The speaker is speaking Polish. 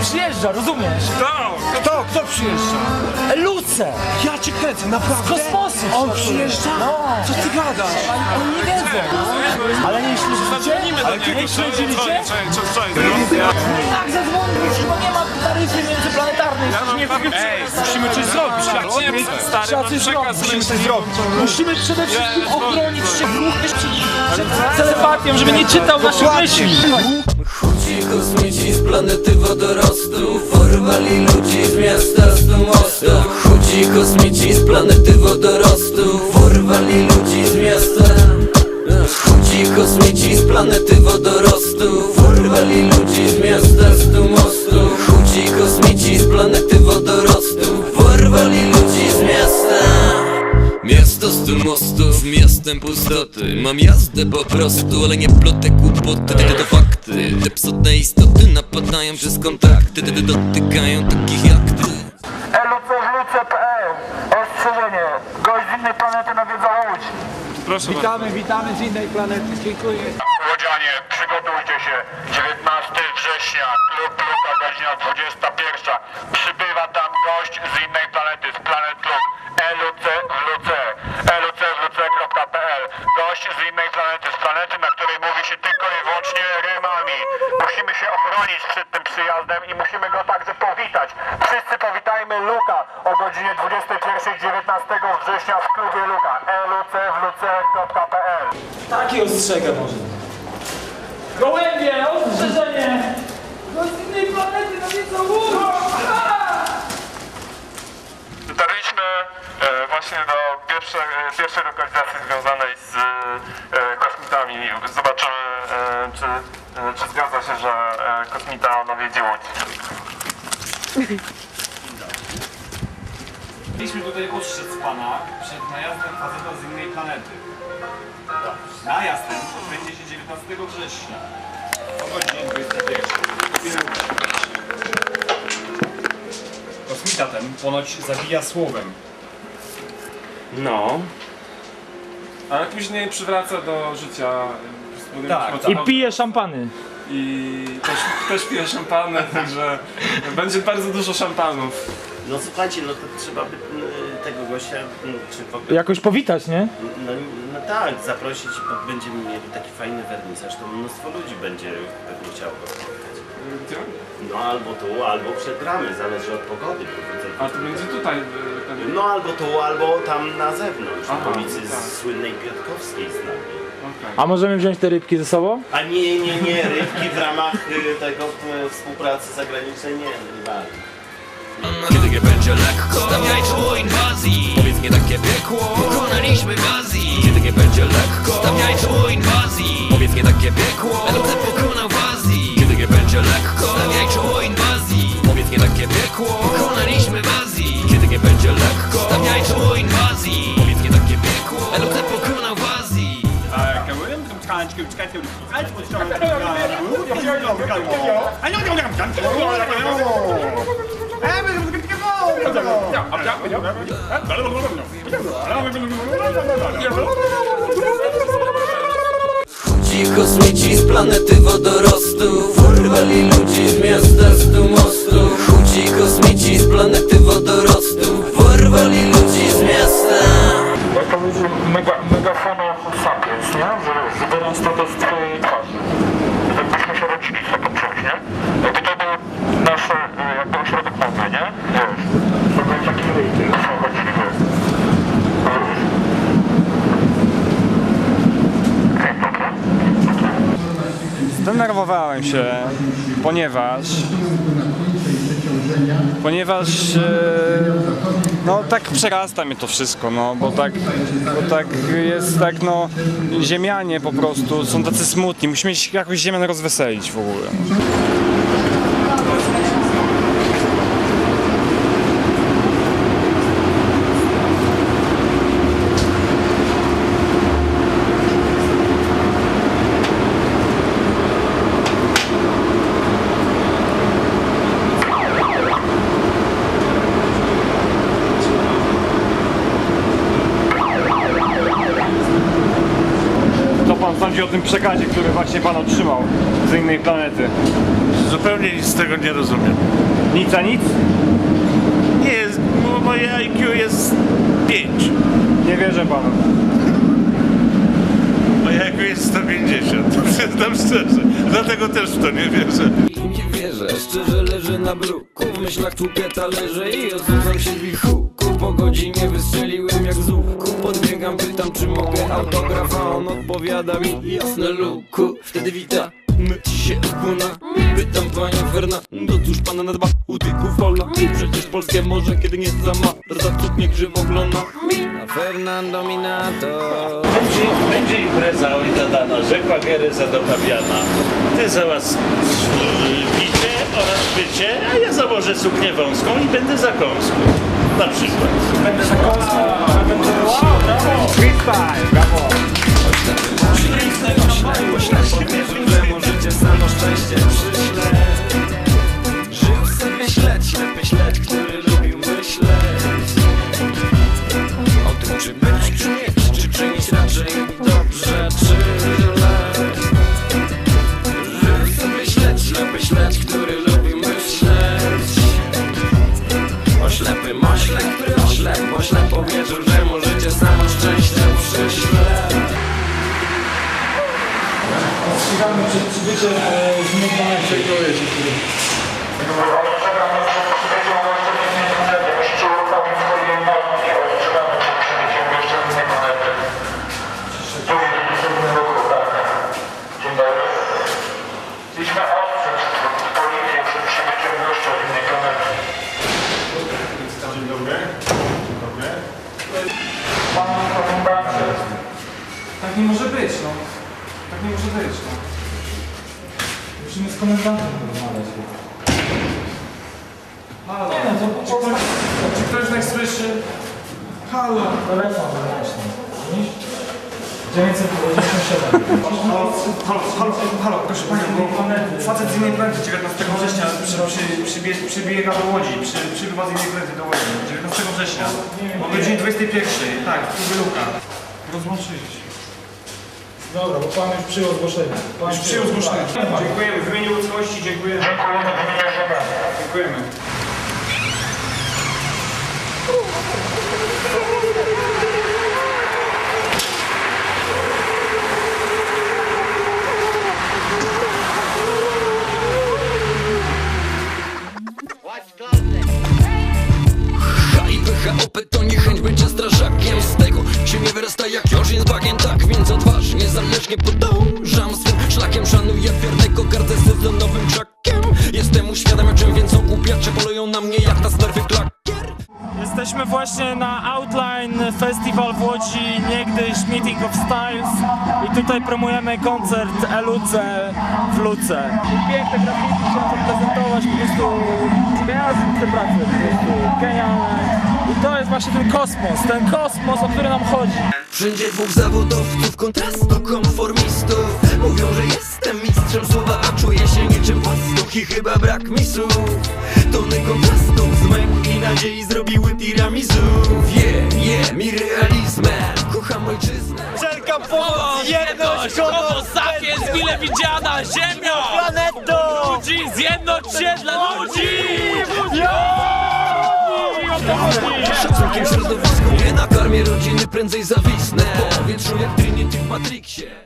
przyjeżdża, rozumiesz? Kto? Kto przyjeżdża? Luce! Ja cię kręcę, naprawdę? Z kosmosu! On przyjeżdża? No! Co ty gadasz? Oni nie wiedzą! Ale nie śledzicie? Ale ty Nie śledziliście? Ja... Jak zadzwonić? Bo nie ma taryfy międzyplanetarnej. Ej, musimy coś zrobić. Stary, coś zrobić. Musimy coś zrobić. Musimy przede wszystkim ochronić się ruch przed telepatią, żeby nie czytał naszych myśli. Ci kosmici z planety wodorostów Porwali ludzi z miasta z mostu. Chudzi kosmici z planety wodorostów Porwali ludzi z miasta. Chudzi kosmici z planety wodorostów Porwali ludzi z miasta z mostu. Chudzi kosmici z planety wodorostów Miasto stu mostów, miastem pustoty Mam jazdę po prostu, ale nie plotek głupoty Te to fakty, te psotne istoty Napadają przez kontakty, te dotykają takich jak ty LUCLUC.pl Ostrzeżenie. Gość z innej planety nawiedza Łódź. Witamy, witamy z innej planety. Dziękuję. Łodzianie, przygotujcie się. 19 września, klub Luka, godzina 21. Przybywa tam gość z innej planety, z planet Luk. LUC w LUC. Gość z innej planety, z planety, na której mówi się tylko i wyłącznie rymami. Musimy się ochronić przed tym przyjazdem i musimy go także powitać. Wszyscy powitajmy Luka o godzinie 21 19 września w klubie Luka. LUCWC.pl Taki ostrzega może. Gołębie, ostrzeżenie! Z innej planety nawiedza Łódź! Dotarliśmy e, właśnie do pierwszej, e, pierwszej lokalizacji związanej z e, kosmitami. Zobaczymy, e, czy, e, czy zgadza się, że e, kosmita nawiedzi Łódź. Chcieliśmy tutaj ostrzec Pana przed najazdem faceta z innej planety. Najazd ten odbędzie się 19 września o godzinie 21. Kosmita ten ponoć zabija słowem. No. Ale później przywraca do życia. Tak, mocy- I pije szampany. I też, też pije szampanę, także będzie bardzo dużo szampanów. No słuchajcie, no to trzeba by y, tego gościa, y, czy w ogóle, Jakoś powitać, nie? no, no tak, zaprosić, bo będziemy mieli taki fajny wernisaż, to mnóstwo ludzi będzie pewnie chciało go No albo tu, albo przed bramy, zależy od pogody. A to- będzie tutaj. No albo tu, albo tam na zewnątrz, Aha, na ulicy tak. z słynnej Piotrkowskiej z nami. Okej. A możemy wziąć te rybki ze sobą? A nie, nie, nie, rybki w ramach y, tego y, współpracy zagranicznej nie, nie bardzo. Kiedy nie będzie lekko czoło inwazji Powiedz nie takie piekło LOC pokonał w Azji Ci kosmici z planety wodorostów Porwali ludzi z miasta z tu mostu Chudzi kosmici z planety wodorostów Porwali miasta odpowiedzi mega, megafonu sapiens, nie? Że wybieram to z twojej twarzy. Jakbyśmy się rodzili co to czymś, nie? Jakby to był nasz e, jakby ośrodek mowy, nie? Wiesz. To był taki rating. Zdenerwowałem się, ponieważ ponieważ e, no tak przerasta mnie to wszystko, no bo tak, bo tak jest tak no ziemianie po prostu są tacy smutni, musimy jakoś ziemian rozweselić w ogóle. Co pan sądzi o tym przekazie, który właśnie pan otrzymał z innej planety? zupełnie nic z tego nie rozumiem. Nic a nic? Nie jest, mo- moje IQ jest 5. Nie wierzę panu. Moje IQ jest 150, przyznam szczerze. Dlatego też w to nie wierzę. I nie wierzę, szczerze leżę na bruku W myślach tłukę talerze i odsuwam się w ich huku Po godzinie wystrzeliłem jak z pytam czy mogę autograf A on odpowiada mi jasne luku Wtedy wita się kuna Pytam panie Fernando, cóż pana na dwa utyków wola Przecież polskie morze, kiedy nie zamarza Cud mnie krzywo ogląda A Fernando Minato Będzie, będzie impreza ojtadana, rzekła Gereza do Fabiana. Ty załatw picie oraz pycie, a ja założę suknię wąską i będę za kąską. Na przykład. Będę za kąską, będę... Wow, brawo! Freestyle, brawo! że możecie samo szczęście sobie śledź, ślepy który lubił myśleć O tym czy być, czy mieć, czy czynić raczej Ostrzegamy przed przybyciem e, z Meksyku. Mieliśmy ostrzec policję przed przybyciem gościa z innej planety. Dzień dobry. Pan komendant Tak nie może być, no. Tak nie może być, no. Musimy z komendantem porozmawiać. Halo. Nie no, to czy ktoś, czy ktoś tak słyszy? Halo. Telefon wyłączny. Widzisz? 997. Halo, halo, halo, halo, proszę Panią, bo facet z innej planety 19 września przy, przy, przybie, przybiega do Łodzi, przy, przybywa z innej planety do Łodzi, 19 września, o godzinie 21, tak, tu wyluka. Rozłączyli się. Dobra, bo pan już przyjął zgłoszenie. Pan Już przyjął zgłoszenie. Dziękujemy. W imieniu ludzkości dziękujemy. Dziękujemy. Dziękujemy. Zależnie podążam swym szlakiem Szanuję wiernego, gardzę sezonowym krzakiem Jestem uświadamiam czym więc okupiacze polują na mnie jak na smerfy klakier Jesteśmy właśnie na Outline Festival w Łodzi, niegdyś Meeting of Styles i tutaj promujemy koncert Eluce w Luce. Piękne grafiki chciałem zaprezentować, po prostu te prace, po prostu genialne. I to jest właśnie ten kosmos, ten kosmos, o który nam chodzi. Wszędzie dwóch zawodowców, kontrastu konformistów. Mówią, że jestem mistrzem słowa, a czuję się niczym pastuch I chyba brak mi słów. Tony kontrastów z męki i nadziei zrobiły tiramisu. Wiem, jem i realizmem. Kocham ojczyznę. Jedność, homo sapiens, mile widziana ziemia! Planetą! Ludzi, zjednoć się dla ludzi! Szacunkiem środowisku Nie nakarmię rodziny, prędzej zawisnę. Po powietrzu jak Trinity w Matrixie